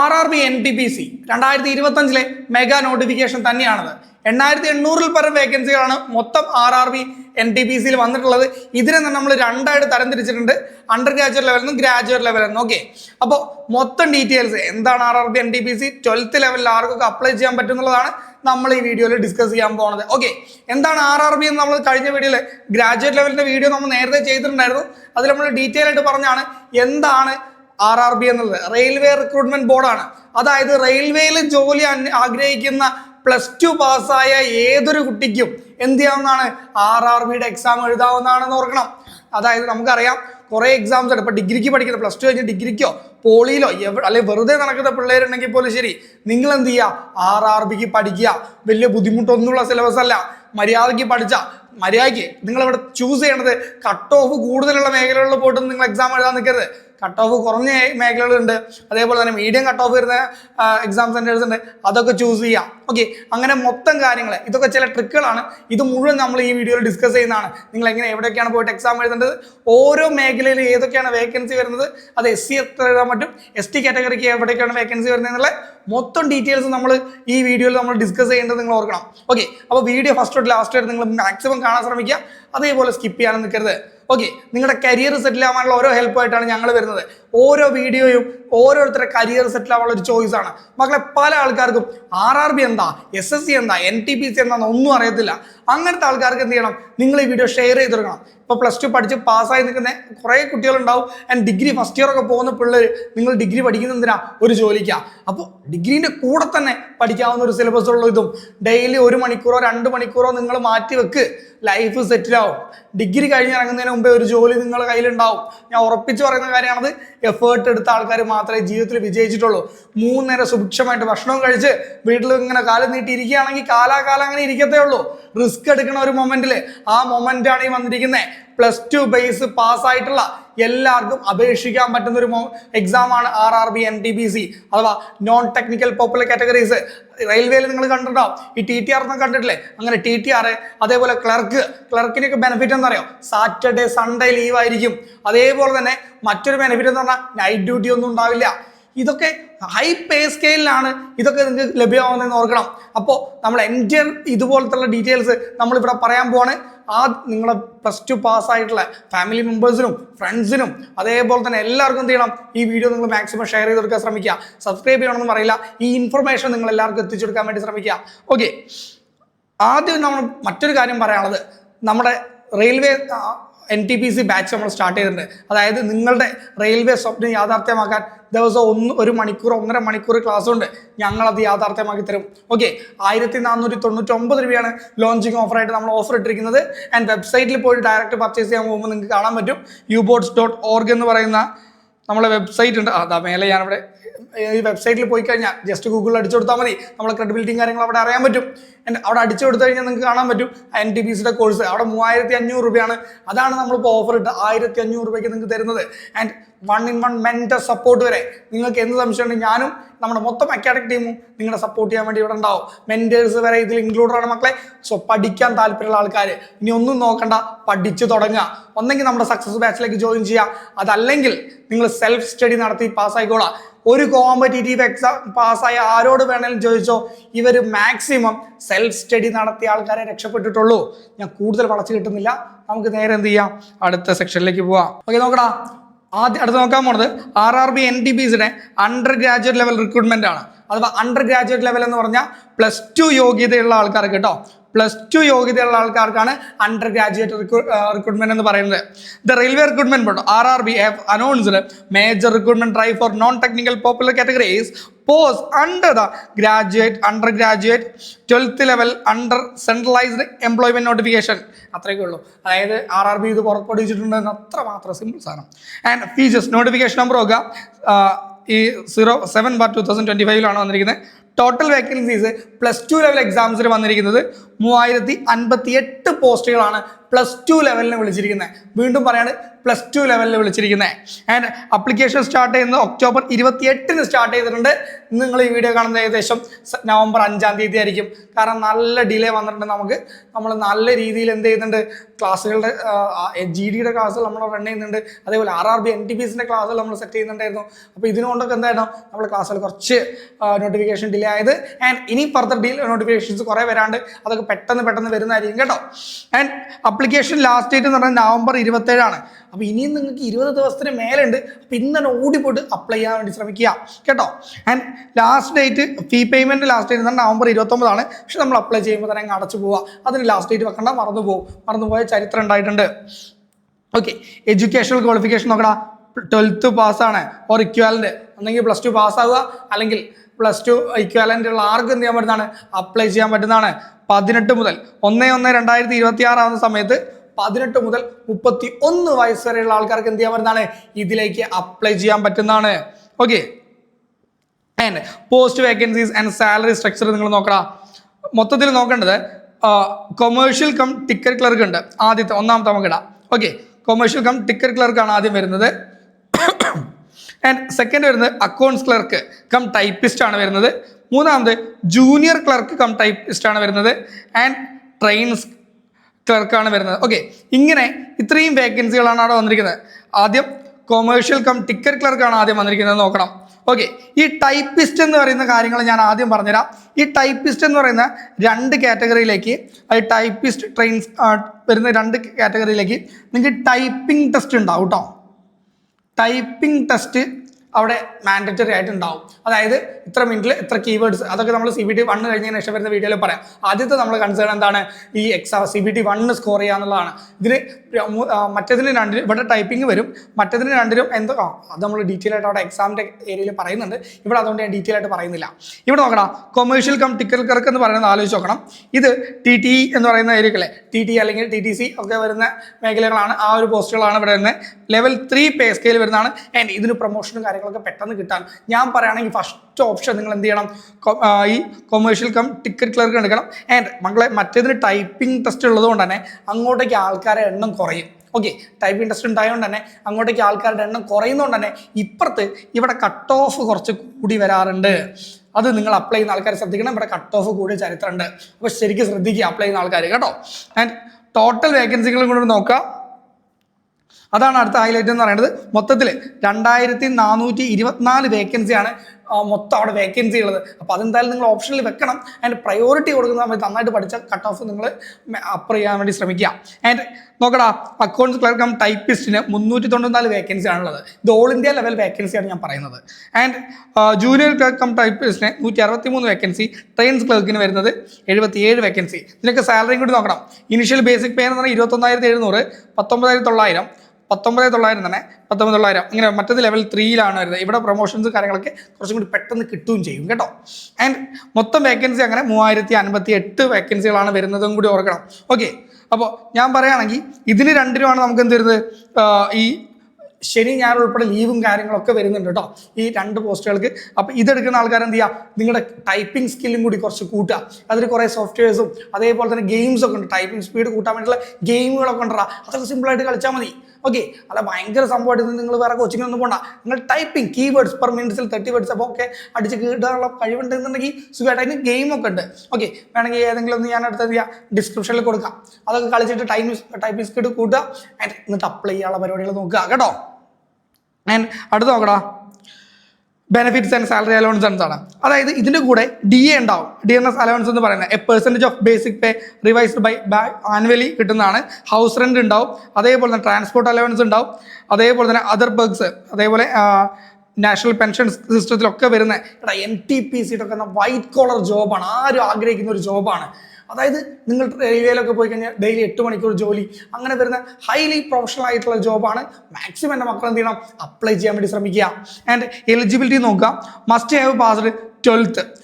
R R B N T P C രണ്ടായിരത്തി ഇരുപത്തഞ്ചിലെ mega notification തന്നെയാണത്. എണ്ണായിരത്തി എണ്ണൂറിൽ പരം വേക്കൻസികളാണ് മൊത്തം R R B N T P സിയിൽ വന്നിട്ടുള്ളത്. ഇതിനെ നമ്മൾ രണ്ടായിട്ട് തരംതിരിച്ചിട്ടുണ്ട്. അണ്ടർ ഗ്രാജുവേറ്റ് ലെവലിൽ നിന്നും ഗ്രാജുവേറ്റ് ലെവലിൽ നിന്നും ഓക്കെ അപ്പോൾ മൊത്തം ഡീറ്റെയിൽസ് എന്താണ് R R B N T P C twelfth ലെവലിൽ ആർക്കൊക്കെ അപ്ലൈ ചെയ്യാൻ പറ്റും എന്നുള്ളതാണ് നമ്മൾ ഈ വീഡിയോയിൽ ഡിസ്കസ് ചെയ്യാൻ പോകുന്നത് ഓക്കെ എന്താണ് ആർ ആർ ബി എന്ന് നമ്മൾ കഴിഞ്ഞ വീഡിയോയിൽ ഗ്രാജുവേറ്റ് ലെവലിന്റെ വീഡിയോ നമ്മൾ നേരത്തെ ചെയ്തിട്ടുണ്ടായിരുന്നു. അതിൽ നമ്മൾ ഡീറ്റെയിൽ ആയിട്ട് പറഞ്ഞാണ് എന്താണ് ആർ ആർ ബി എന്നുള്ളത് റെയിൽവേ റിക്രൂട്ട്മെന്റ് ബോർഡാണ്. അതായത് റെയിൽവേയിൽ ജോലി ആഗ്രഹിക്കുന്ന പ്ലസ് ടു പാസ്സായ ഏതൊരു കുട്ടിക്കും എന്ത് ചെയ്യാവുന്നതാണ്? ആർ ആർ ബിയുടെ എക്സാം എഴുതാവുന്നതാണെന്ന് ഓർക്കണം. അതായത് നമുക്കറിയാം കുറേ എക്സാംസ് ഉണ്ട്. ഇപ്പൊ ഡിഗ്രിക്ക് പഠിക്കുന്ന പ്ലസ് ടു കഴിഞ്ഞ ഡിഗ്രിക്കോ പോളിയിലോ അല്ലെങ്കിൽ വെറുതെ നടക്കുന്ന പിള്ളേരുണ്ടെങ്കിൽ പോലും ശരി നിങ്ങൾ എന്ത് ചെയ്യുക ആർ ആർ ബിക്ക് പഠിക്കുക. വലിയ ബുദ്ധിമുട്ടൊന്നുമുള്ള സിലബസ് അല്ല മര്യാദയ്ക്ക് പഠിച്ച. മര്യാദയ്ക്ക് നിങ്ങൾ ഇവിടെ ചൂസ് ചെയ്യണത് കട്ട് ഓഫ് കൂടുതലുള്ള മേഖലകളിൽ പോയിട്ട് നിങ്ങൾ എക്സാം എഴുതാൻ നിൽക്കരുത്. കട്ട് ഓഫ് കുറഞ്ഞ മേഖലകളുണ്ട്. അതേപോലെ തന്നെ മീഡിയം കട്ട് ഓഫ് വരുന്ന എക്സാം സെന്റേഴ്സ് ഉണ്ട്. അതൊക്കെ ചൂസ് ചെയ്യാം. ഓക്കെ അങ്ങനെ മൊത്തം കാര്യങ്ങൾ ഇതൊക്കെ ചില ട്രിക്കുകളാണ് ഇത് മുഴുവൻ നമ്മൾ ഈ വീഡിയോയിൽ ഡിസ്കസ് ചെയ്യുന്നതാണ്. നിങ്ങൾ എങ്ങനെ എവിടെയൊക്കെയാണ് പോയിട്ട് എക്സാം എഴുതേണ്ടത്? ഓരോ മേഖലയിൽ ഏതൊക്കെയാണ് വേക്കൻസി വരുന്നത്? അത് എസ് സി എത്ര എഴുതാൻ പറ്റും? എസ് ടി കാറ്റഗറിക്ക് എവിടേക്കാണ് വേക്കൻസി വരുന്നത് എന്നുള്ള മൊത്തം ഡീറ്റെയിൽസ് നമ്മൾ ഈ വീഡിയോയിൽ നമ്മൾ ഡിസ്കസ് ചെയ്യേണ്ടത് നിങ്ങൾ ഓർക്കണം. ഓക്കെ അപ്പോൾ വീഡിയോ ഫസ്റ്റ് ലാസ്റ്റ് വരെ നിങ്ങൾ മാക്സിമം കാണാൻ ശ്രമിക്കുക. അതേപോലെ സ്കിപ്പ് ചെയ്യാനും നിൽക്കരുത്. ഓക്കെ നിങ്ങളുടെ കരിയർ സെറ്റിൽ ആവാനുള്ള ഓരോ ഹെൽപ്പായിട്ടാണ് ഞങ്ങൾ വരുന്നത്. ഓരോ വീഡിയോയും ഓരോരുത്തരുടെ കരിയർ സെറ്റിൽ ആവാനുള്ള ഒരു ചോയ്സ് ആണ്. മക്കളെ പല ആൾക്കാർക്കും ആർ ആർ ബി എന്താ എസ് എസ് സി എന്താ എൻ ടി പി സി എന്താന്ന് ഒന്നും അറിയത്തില്ല. അങ്ങനത്തെ ആൾക്കാർക്ക് എന്ത് ചെയ്യണം? നിങ്ങൾ ഈ വീഡിയോ ഷെയർ ചെയ്ത് കൊടുക്കണം. ഇപ്പോൾ പ്ലസ് ടു പഠിച്ച് പാസ്സായി നിൽക്കുന്ന കുറേ കുട്ടികളുണ്ടാവും. ആൻഡ് ഡിഗ്രി ഫസ്റ്റ് ഇയർ ഒക്കെ പോകുന്ന പിള്ളേർ നിങ്ങൾ ഡിഗ്രി പഠിക്കുന്ന എന്തിനാ? ഒരു ജോലിക്കാണ് അപ്പോൾ ഡിഗ്രീന്റെ കൂടെ തന്നെ പഠിക്കാവുന്ന ഒരു സിലബസ് ഉള്ള ഇതും. ഡെയിലി ഒരു മണിക്കൂറോ രണ്ട് മണിക്കൂറോ നിങ്ങൾ മാറ്റി വെക്ക്. ലൈഫ് സെറ്റിലാവും ഡിഗ്രി കഴിഞ്ഞ് ഇറങ്ങുന്നതിന് മുമ്പേ ഒരു ജോലി നിങ്ങളുടെ കയ്യിലുണ്ടാവും. ഞാൻ ഉറപ്പിച്ച് പറയുന്ന കാര്യമാണത്. എഫേർട്ട് എടുത്ത ആൾക്കാർ മാത്രമേ ജീവിതത്തിൽ വിജയിച്ചിട്ടുള്ളൂ. മൂന്ന് നേരം സുഭിക്ഷമായിട്ട് ഭക്ഷണവും കഴിച്ച് വീട്ടിൽ ഇങ്ങനെ കാലം നീട്ടി ഇരിക്കുകയാണെങ്കിൽ കാലാകാലം അങ്ങനെ ഇരിക്കത്തേ ഉള്ളൂ. റിസ്ക് എടുക്കുന്ന ഒരു മൊമെന്റിൽ ആ മൊമെന്റ് ആണ് ഈ വന്നിരിക്കുന്നത് പ്ലസ് ടു ബേസ് പാസ്സായിട്ടുള്ള എല്ലാവർക്കും അപേക്ഷിക്കാൻ പറ്റുന്ന ഒരു എക്സാം ആണ് R R B N T B C അഥവാ non technical popular categories railway നിങ്ങൾ കണ്ടിട്ടുണ്ടാവും ഈ ടി ടി ആർ എന്നൊക്കെ കണ്ടിട്ടില്ലേ? അങ്ങനെ ടി ടി ആർ അതേപോലെ ക്ലർക്ക് ക്ലർക്കിനൊക്കെ ബെനിഫിറ്റ് എന്നറിയോ സാറ്റർഡേ സൺഡേ ലീവ് ആയിരിക്കും. അതേപോലെ തന്നെ മറ്റൊരു ബെനിഫിറ്റ് എന്ന് പറഞ്ഞാൽ നൈറ്റ് ഡ്യൂട്ടി ഒന്നും ഉണ്ടാവില്ല. ഇതൊക്കെ ഹൈ പേ സ്കെയിലാണ് ഇതൊക്കെ നിങ്ങൾക്ക് ലഭ്യമാവുന്നതെന്ന് ഓർക്കണം. അപ്പോൾ നമ്മൾ എന്റെ ഇതുപോലത്തുള്ള ഡീറ്റെയിൽസ് നമ്മളിവിടെ പറയാൻ പോവാണ്. ആ നിങ്ങളെ പ്ലസ് ടു പാസ്സായിട്ടുള്ള ഫാമിലി മെമ്പേഴ്സിനും ഫ്രണ്ട്സിനും അതേപോലെ തന്നെ എല്ലാവർക്കും എന്ത് ചെയ്യണം? ഈ വീഡിയോ നിങ്ങൾ മാക്സിമം ഷെയർ ചെയ്ത് കൊടുക്കാൻ ശ്രമിക്കുക. സബ്സ്ക്രൈബ് ചെയ്യണമെന്ന് പറയില്ല ഈ ഇൻഫർമേഷൻ നിങ്ങൾ എല്ലാവർക്കും എത്തിച്ചു കൊടുക്കാൻ വേണ്ടി ശ്രമിക്കുക. ഓക്കെ ആദ്യം നമ്മൾ മറ്റൊരു കാര്യം പറയാനുള്ളത്. നമ്മുടെ railway N T P C batch നമ്മൾ സ്റ്റാർട്ട് ചെയ്തിട്ടുണ്ട്. അതായത് നിങ്ങളുടെ റെയിൽവേ സ്വപ്നം യാഥാർത്ഥ്യമാക്കാൻ ദിവസം ഒന്ന് ഒരു മണിക്കൂർ ഒന്നര മണിക്കൂർ ക്ലാസ് ഉണ്ട്. ഞങ്ങൾ അത് യാഥാർത്ഥ്യമാക്കി തരും. ഓക്കെ ആയിരത്തി നാനൂറ്റി തൊണ്ണൂറ്റി ഒമ്പത് രൂപയാണ് ലോഞ്ചിങ് ഓഫറായിട്ട് നമ്മൾ ഓഫർ ഇട്ടിരിക്കുന്നത്. ആൻഡ് വെബ്സൈറ്റിൽ പോയി ഡയറക്റ്റ് പർച്ചേസ് ചെയ്യാൻ പോകുമ്പോൾ നിങ്ങൾക്ക് കാണാൻ പറ്റും. യൂബോട്ട്സ് ഡോട്ട് ഓർഗ് എന്ന് പറയുന്ന നമ്മളെ വെബ്സൈറ്റ് ഉണ്ട്. അതാ മേലെ ഞാനിവിടെ ഈ വെബ്സൈറ്റിൽ പോയി കഴിഞ്ഞാൽ ജസ്റ്റ് ഗൂഗിളിൽ അടിച്ചു കൊടുത്താൽ മതി. നമ്മളെ ക്രെഡിബിലിറ്റിയും കാര്യങ്ങളും അവിടെ അറിയാൻ പറ്റും. അവിടെ അടിച്ചു കൊടുത്തു കഴിഞ്ഞാൽ നിങ്ങൾക്ക് കാണാൻ പറ്റും. എൻ ടി പി സിയുടെ കോഴ്സ് അവിടെ മൂവായിരത്തി അഞ്ഞൂറ് രൂപയാണ്. അതാണ് നമ്മളിപ്പോൾ ഓഫർ ഇട്ട് ആയിരത്തി അഞ്ഞൂറ് രൂപയ്ക്ക് നിങ്ങൾക്ക് തരുന്നത്. And one in one mentor support വരെ. നിങ്ങൾക്ക് എന്ത് സംശയമുണ്ടെങ്കിൽ ഞാനും നമ്മുടെ മൊത്തം അക്കാഡമിക് ടീമും നിങ്ങളുടെ സപ്പോർട്ട് ചെയ്യാൻ വേണ്ടി ഇവിടെ ഉണ്ടാവും. മെന്റേഴ്സ് വരെ ഇതിൽ ഇൻക്ലൂഡഡ് ആണ് മക്കളെ. സോ പഠിക്കാൻ താല്പര്യമുള്ള ആൾക്കാർ ഇനി ഒന്നും നോക്കണ്ട പഠിച്ചു തുടങ്ങുക. ഒന്നെങ്കിൽ നമ്മുടെ സക്സസ് ബാച്ചിലേക്ക് ജോയിൻ ചെയ്യുക. അതല്ലെങ്കിൽ നിങ്ങൾ സെൽഫ് സ്റ്റഡി നടത്തി പാസ്സായിക്കോളാം ഒരു കോമ്പറ്റേറ്റീവ് എക്സാം പാസ്സായ ആരോട് വേണേലും ചോദിച്ചോ ഇവർ മാക്സിമം സെൽഫ് സ്റ്റഡി നടത്തിയ ആൾക്കാരെ രക്ഷപ്പെട്ടിട്ടുള്ളൂ. ഞാൻ കൂടുതൽ വളച്ചു കിട്ടുന്നില്ല. നമുക്ക് നേരെ എന്ത് ചെയ്യാം? അടുത്ത സെക്ഷനിലേക്ക് പോവാം. ഓക്കെ നോക്കടാ. ആദ്യം അടുത്ത് നോക്കാൻ പോണത് R R B N T B സിയുടെ അണ്ടർ ഗ്രാജുവേറ്റ് ലെവൽ റിക്രൂട്ട്മെന്റ് ആണ്. അഥവാ അണ്ടർ ഗ്രാജുവേറ്റ് ലെവൽ എന്ന് പറഞ്ഞാൽ പ്ലസ് ടു യോഗ്യതയുള്ള ആൾക്കാർക്ക് കേട്ടോ. പ്ലസ് ടു യോഗ്യതയുള്ള ആൾക്കാർക്കാണ് അണ്ടർ ഗ്രാജുവേറ്റ് റിക്രൂട്ട്മെന്റ് എന്ന് പറയുന്നത്. The railway recruitment board R R B have announced major recruitment drive for non technical popular categories posts under the graduate under graduate twelfth level under centralised employment notification അത്രയൊക്കെ ഉള്ളൂ. അതായത് R R B ഇത് പുറപ്പെടുവിച്ചിട്ടുണ്ട് എന്ന് അത്ര മാത്രം simple സാധനം. And features notification number നോക്കുക ഈ zero seven bar two thousand twenty ഫൈവിലാണ് വന്നിരിക്കുന്നത്. Total vacancies plus two level എക്സാംസിന് വന്നിരിക്കുന്നത് മൂവായിരത്തി അൻപത്തി എട്ട് പോസ്റ്റുകളാണ് പ്ലസ് ടു ലെവലിന് വിളിച്ചിരിക്കുന്നത് വീണ്ടും പറയാണ് പ്ലസ് ടു ലെവലിൽ വിളിച്ചിരിക്കുന്നത് ആൻഡ് അപ്ലിക്കേഷൻ സ്റ്റാർട്ട് ചെയ്യുന്നത് ഒക്ടോബർ ഇരുപത്തി എട്ടിന് സ്റ്റാർട്ട് ചെയ്തിട്ടുണ്ട്. നിങ്ങൾ ഈ വീഡിയോ കാണുന്നത് ഏകദേശം നവംബർ അഞ്ചാം തീയതി ആയിരിക്കും. കാരണം നല്ല ഡിലേ വന്നിട്ടുണ്ട് നമുക്ക്. നമ്മൾ നല്ല രീതിയിൽ എന്ത് ചെയ്യുന്നുണ്ട്? ക്ലാസ്സുകളുടെ ജി ഡിയുടെ ക്ലാസ്സുകൾ നമ്മൾ റൺ ചെയ്യുന്നുണ്ട്. അതേപോലെ R R B N T P എസിന്റെ ക്ലാസ്സുകൾ നമ്മൾ സെറ്റ് ചെയ്യുന്നുണ്ടായിരുന്നു. അപ്പോൾ ഇതിനുകൊണ്ടൊക്കെ എന്തായിരുന്നു? നമ്മുടെ ക്ലാസ്സുകൾ കുറച്ച് നോട്ടിഫിക്കേഷൻ ഡിലേ ആയത്. ആൻഡ് ഇനി ഫർദർ ഡീൽ നോട്ടിഫിക്കേഷൻസ് കുറേ വരാണ്ട്. അതൊക്കെ പെട്ടെന്ന് പെട്ടെന്ന് വരുന്നതായിരിക്കും കേട്ടോ. ആൻഡ് അപ്ലിക്കേഷൻ ലാസ്റ്റ് ഡേറ്റ് എന്ന് പറഞ്ഞാൽ നവംബർ ഇരുപത്തേഴാണ്. അപ്പോൾ ഇനിയും നിങ്ങൾക്ക് ഇരുപത് ദിവസത്തിന് മേലുണ്ട് അപ്പോൾ ഇന്ന് തന്നെ ഓടിപ്പോയിട്ട് അപ്ലൈ ചെയ്യാൻ വേണ്ടി ശ്രമിക്കുക. കേട്ടോ? And last date fee payment last date എന്ന് നവംബർ ഇരുപത്തൊമ്പതാണ്. പക്ഷെ നമ്മൾ അപ്ലൈ ചെയ്യുമ്പോൾ തന്നെ അങ്ങ് അടച്ചു പോവുക. അതിന് ലാസ്റ്റ് ഡേറ്റ് വെക്കണ്ട മറന്നു പോകും. മറന്നു പോയ ചരിത്രം ഉണ്ടായിട്ടുണ്ട്. ഓക്കെ എഡ്യൂക്കേഷണൽ ക്വാളിഫിക്കേഷൻ നോക്കടാ. ട്വൽത്ത് പാസ്സാണ് ഓർ ഇക്വാലന്റ് ഒന്നെങ്കിൽ പ്ലസ് ടു പാസ്സാവുക അല്ലെങ്കിൽ പ്ലസ് ടു ഇക്വാലന്റ് ഉള്ള ആർക്കും എന്ത് ചെയ്യാൻ പറ്റുന്നതാണ്? അപ്ലൈ ചെയ്യാൻ പറ്റുന്നതാണ്. പതിനെട്ട് മുതൽ ഒന്ന് ഒന്ന് രണ്ടായിരത്തി ഇരുപത്തി ആറാവുന്ന സമയത്ത് പതിനെട്ട് മുതൽ മുപ്പത്തി ഒന്ന് വയസ്സ് വരെയുള്ള ആൾക്കാർക്ക് എന്ത് ചെയ്യാൻ പറ്റുന്നതാണ്? ഇതിലേക്ക് അപ്ലൈ ചെയ്യാൻ പറ്റുന്നതാണ്. Okay post vacancies and salary structure നിങ്ങൾ നോക്കണം മൊത്തത്തിൽ നോക്കേണ്ടത് കൊമേഴ്ഷ്യൽ കം ടിക്കറ്റ് ക്ലർക്ക് ഉണ്ട്. ആദ്യത്തെ ഒന്നാമത്തെ നമുക്ക് ഇടാം ഓക്കെ കൊമേഴ്ഷ്യൽ കം ടിക്കറ്റ് ക്ലർക്കാണ് ആദ്യം വരുന്നത്. ആൻഡ് സെക്കൻഡ് വരുന്നത് അക്കൗണ്ട്സ് ക്ലർക്ക് കം ടൈപ്പിസ്റ്റ് ആണ് വരുന്നത്. മൂന്നാമത് ജൂനിയർ ക്ലർക്ക് കം ടൈപ്പിസ്റ്റ് ആണ് വരുന്നത്. ആൻഡ് ട്രെയിൻസ് ക്ലർക്കാണ് വരുന്നത്. ഓക്കെ ഇങ്ങനെ ഇത്രയും വേക്കൻസികളാണ് അവിടെ വന്നിരിക്കുന്നത്. ആദ്യം കൊമേഴ്ഷ്യൽ കം ടിക്കറ്റ് ക്ലർക്കാണ് ആദ്യം വന്നിരിക്കുന്നത് നോക്കണം. ഓക്കെ ഈ ടൈപ്പിസ്റ്റ് എന്ന് പറയുന്ന കാര്യങ്ങൾ ഞാൻ ആദ്യം പറഞ്ഞുതരാം. ഈ ടൈപ്പിസ്റ്റ് എന്ന് പറയുന്ന രണ്ട് കാറ്റഗറിയിലേക്ക് അത് ടൈപ്പിസ്റ്റ് ട്രെയിൻസ് വരുന്ന രണ്ട് കാറ്റഗറിയിലേക്ക് നിങ്ങൾക്ക് ടൈപ്പിംഗ് ടെസ്റ്റ് ഉണ്ടാവും കേട്ടോ ടൈപ്പിംഗ് ടെസ്റ്റ് അവിടെ മാൻഡറ്ററി ആയിട്ട് ഉണ്ടാവും അതായത് ഇത്ര മിനിറ്റിൽ ഇത്ര കീവേഡ്സ് അതൊക്കെ നമ്മൾ സി ബി ടി വണ്ണ് കഴിഞ്ഞതിന് ശേഷം വരുന്ന വീഡിയോയിൽ പറയാം. ആദ്യത്തെ നമ്മൾ കൺസേൺ എന്താണ്? ഈ exam C B T one score ചെയ്യുക എന്നുള്ളതാണ്. ഇതിന് മറ്റതിന് രണ്ടിനും ഇവിടെ ടൈപ്പിംഗ് വരും. മറ്റേതിന് രണ്ടിനും എന്തോ അത് നമ്മൾ ഡീറ്റെയിൽ ആയിട്ട് അവിടെ എക്സാമിന്റെ ഏരിയയിൽ പറയുന്നുണ്ട്. ഇവിടെ അതുകൊണ്ട് ഞാൻ ഡീറ്റെയിൽ ആയിട്ട് പറയുന്നില്ല. ഇവിടെ നോക്കണം. കൊമേഴ്ഷ്യൽ കം ടിക്കറ്റ് കർക്ക് എന്ന് പറയുന്നത് ആലോചിച്ച് നോക്കണം. ഇത് ടി ടി എന്ന് പറയുന്ന ഏരിയക്കല്ലേ ടി ടി അല്ലെങ്കിൽ ടി ടി സി ഒക്കെ വരുന്ന മേഖലകളാണ്. ആ ഒരു പോസ്റ്റുകളാണ് ഇവിടെ വരുന്നത്. ലെവൽ ത്രീ പേ സ്കെയിൽ വരുന്നതാണ്. ആൻഡ് ഇതിന് പ്രൊമോഷനും കാര്യങ്ങളൊക്കെ പെട്ടെന്ന് കിട്ടാൻ. ഞാൻ പറയുകയാണെങ്കിൽ ഫസ്റ്റ് ഓപ്ഷൻ നിങ്ങൾ എന്ത് ചെയ്യണം? ഈ കൊമേഴ്ഷ്യൽ കം ടിക്കറ്റ് ക്ലർക്ക് എടുക്കണം. ആൻഡ് മക്കളെ മറ്റേതിന് ടൈപ്പിംഗ് ടെസ്റ്റ് ഉള്ളതുകൊണ്ട് തന്നെ അങ്ങോട്ടേക്ക് ആൾക്കാരെ എണ്ണം കുറയും. ഓക്കെ ടൈപ്പിംഗ് ടെസ്റ്റ് ഉണ്ടായതുകൊണ്ട് തന്നെ അങ്ങോട്ടേക്ക് ആൾക്കാരുടെ എണ്ണം കുറയുന്നതുകൊണ്ട് തന്നെ ഇപ്പുറത്ത് ഇവിടെ കട്ട് ഓഫ് കുറച്ച് കൂടി വരാറുണ്ട്. അത് നിങ്ങൾ അപ്ലൈ ചെയ്യുന്ന ആൾക്കാർ ശ്രദ്ധിക്കണം. ഇവിടെ കട്ട് ഓഫ് കൂടിയ ചരിത്രമുണ്ട്. അപ്പോൾ ശരിക്കും ശ്രദ്ധിക്കുക അപ്ലൈ ചെയ്യുന്ന ആൾക്കാർ കേട്ടോ? ആൻഡ് ടോട്ടൽ വേക്കൻസികളും കൂടെ നോക്കാം അതാണ് അടുത്ത ഹൈലൈറ്റ് എന്ന് പറയുന്നത്. മൊത്തത്തിൽ രണ്ടായിരത്തി നാനൂറ്റി ഇരുപത്തിനാല് വേക്കൻസിയാണ് മൊത്തം അവിടെ വേക്കൻസി ഉള്ളത്. അപ്പോൾ അതെന്തായാലും നിങ്ങൾ ഓപ്ഷനിൽ വെക്കണം. ആൻഡ് പ്രയോറിറ്റി കൊടുക്കുന്ന സമയത്ത് നന്നായിട്ട് പഠിച്ച കട്ട് ഓഫ് നിങ്ങൾ അപ്പർ ചെയ്യാൻ വേണ്ടി ശ്രമിക്കുക. ആൻഡ് നോക്കടാ അക്കൗണ്ട്സ് ക്ലർക്ക് കം ടൈപ്പിസ്റ്റിന് മുന്നൂറ്റി തൊണ്ണൂറ്റിനാല് വേക്കൻസി ആണുള്ളത്. ഇത് ഓൾ ഇന്ത്യ ലെവൽ വേക്കൻസിയാണ് ഞാൻ പറയുന്നത്. ആൻഡ് ജൂനിയർ ക്ലർക്ക് കം ടൈപ്പിസ്റ്റിന് നൂറ്റി അറുപത്തി മൂന്ന് വേക്കൻസി ട്രെയിൻസ് ക്ലർക്കിന് വരുന്നത് എഴുപത്തിയേഴ് വേക്കൻസി ഇതിനൊക്കെ സാലറിയും കൂടി നോക്കണം. ഇനിഷ്യൽ ബേസിക് പേ എന്ന് പറഞ്ഞാൽ ഇരുപത്തൊന്നായിരത്തി എഴുന്നൂറ് പത്തൊമ്പതായിരത്തി തൊള്ളായിരം. പത്തൊമ്പത് തൊള്ളായിരം തന്നെ. പത്തൊമ്പത് തൊള്ളായിരം ഇങ്ങനെ മറ്റത് ലെവൽ ത്രീയിലാണ് വരുന്നത്. ഇവിടെ പ്രൊമോഷൻസ് കാര്യങ്ങളൊക്കെ കുറച്ചും കൂടി പെട്ടെന്ന് കിട്ടുകയും ചെയ്യും കേട്ടോ. ആൻഡ് മൊത്തം വേക്കൻസി അങ്ങനെ മൂവായിരത്തി അൻപത്തി എട്ട് വേക്കൻസികളാണ് വരുന്നതും കൂടി ഓർക്കണം. ഓക്കെ അപ്പോൾ ഞാൻ പറയുകയാണെങ്കിൽ ഇതിന് രണ്ടിനുമാണ് നമുക്ക് എന്ത് വരുന്നത്? ഈ ശനി ഞായർ ഉൾപ്പെടെ ലീവും കാര്യങ്ങളൊക്കെ വരുന്നുണ്ട് കേട്ടോ. ഈ രണ്ട് പോസ്റ്റുകൾക്ക് അപ്പോൾ ഇതെടുക്കുന്ന ആൾക്കാർ എന്ത് ചെയ്യുക? നിങ്ങളുടെ ടൈപ്പിംഗ് സ്കില്ലും കൂടി കുറച്ച് കൂട്ടുക. അതിൽ കുറേ സോഫ്റ്റ്വെയർസും അതേപോലെ തന്നെ ഗെയിംസ് ഒക്കെ ഉണ്ട്. ടൈപ്പിംഗ് സ്പീഡ് കൂട്ടാൻ വേണ്ടിയിട്ടുള്ള ഗെയിമുകളൊക്കെ ഉണ്ടാ അതൊക്കെ സിമ്പിളായിട്ട് കളിച്ചാൽ മതി. ഓക്കെ അല്ല ഭയങ്കര സംഭവമായിട്ട് നിങ്ങൾ വേറെ കോച്ചിങ്ങിനൊന്നും പോകണ്ട നിങ്ങൾ ടൈപ്പിംഗ് കീവേഡ്സ് പെർ മിനിറ്റ്സിൽ തേർട്ടി വേർഡ്സ് അപ്പോൾ ഒക്കെ അടിച്ച് കിട്ടാനുള്ള കഴിവുണ്ടെന്നുണ്ടെങ്കിൽ സുഖമായിട്ട് അതിന് ഗെയിമൊക്കെ ഉണ്ട്. ഓക്കെ വേണമെങ്കിൽ ഏതെങ്കിലും ഒന്ന് ഞാൻ അടുത്ത ഡിസ്ക്രിപ്ഷനിൽ കൊടുക്കാം. അതൊക്കെ കളിച്ചിട്ട് ടൈം ടൈപ്പിംഗ് സ്പീഡ് കൂട്ടുക. ആൻഡ് എന്നിട്ട് അപ്ലൈ ചെയ്യാനുള്ള പരിപാടികൾ നോക്കുക. കേട്ടോ? ആൻഡ് അടുത്ത് നോക്കടാ. ബെനിഫിറ്റ്സ് ആൻഡ് സാലറി അലവൻസ് ആണ്. അതായത് ഇതിന്റെ കൂടെ ഡി എ ഉണ്ടാവും. ഡി എൻ എസ് അലവൻസ് എന്ന് പറയുന്നത് a percentage of basic pay revised biannually കിട്ടുന്നതാണ്. ഹൗസ് റെന്റ് ഉണ്ടാവും. അതേപോലെ തന്നെ ട്രാൻസ്പോർട്ട് അലവൻസ് ഉണ്ടാവും. അതേപോലെ തന്നെ അതർ ബഗ്സ് അതേപോലെ നാഷണൽ പെൻഷൻ സിസ്റ്റത്തിലൊക്കെ വരുന്ന എൻ ടി പി സിയിലൊക്കെ വൈറ്റ് കോളർ ജോബാണ് ആരും ആഗ്രഹിക്കുന്ന ഒരു ജോബാണ് അതായത് നിങ്ങൾ റെയിൽവേയിലൊക്കെ പോയി കഴിഞ്ഞാൽ ഡെയിലി എട്ട് മണിക്കൂർ ജോലി അങ്ങനെ വരുന്ന ഹൈലി പ്രൊഫഷണൽ ആയിട്ടുള്ള ജോബാണ് മാക്സിമം എന്റെ മക്കൾ എന്ത് ചെയ്യണം? അപ്ലൈ ചെയ്യാൻ വേണ്ടി ശ്രമിക്കുക. ആൻഡ് എലിജിബിലിറ്റി നോക്കുക. Must have passed twelfth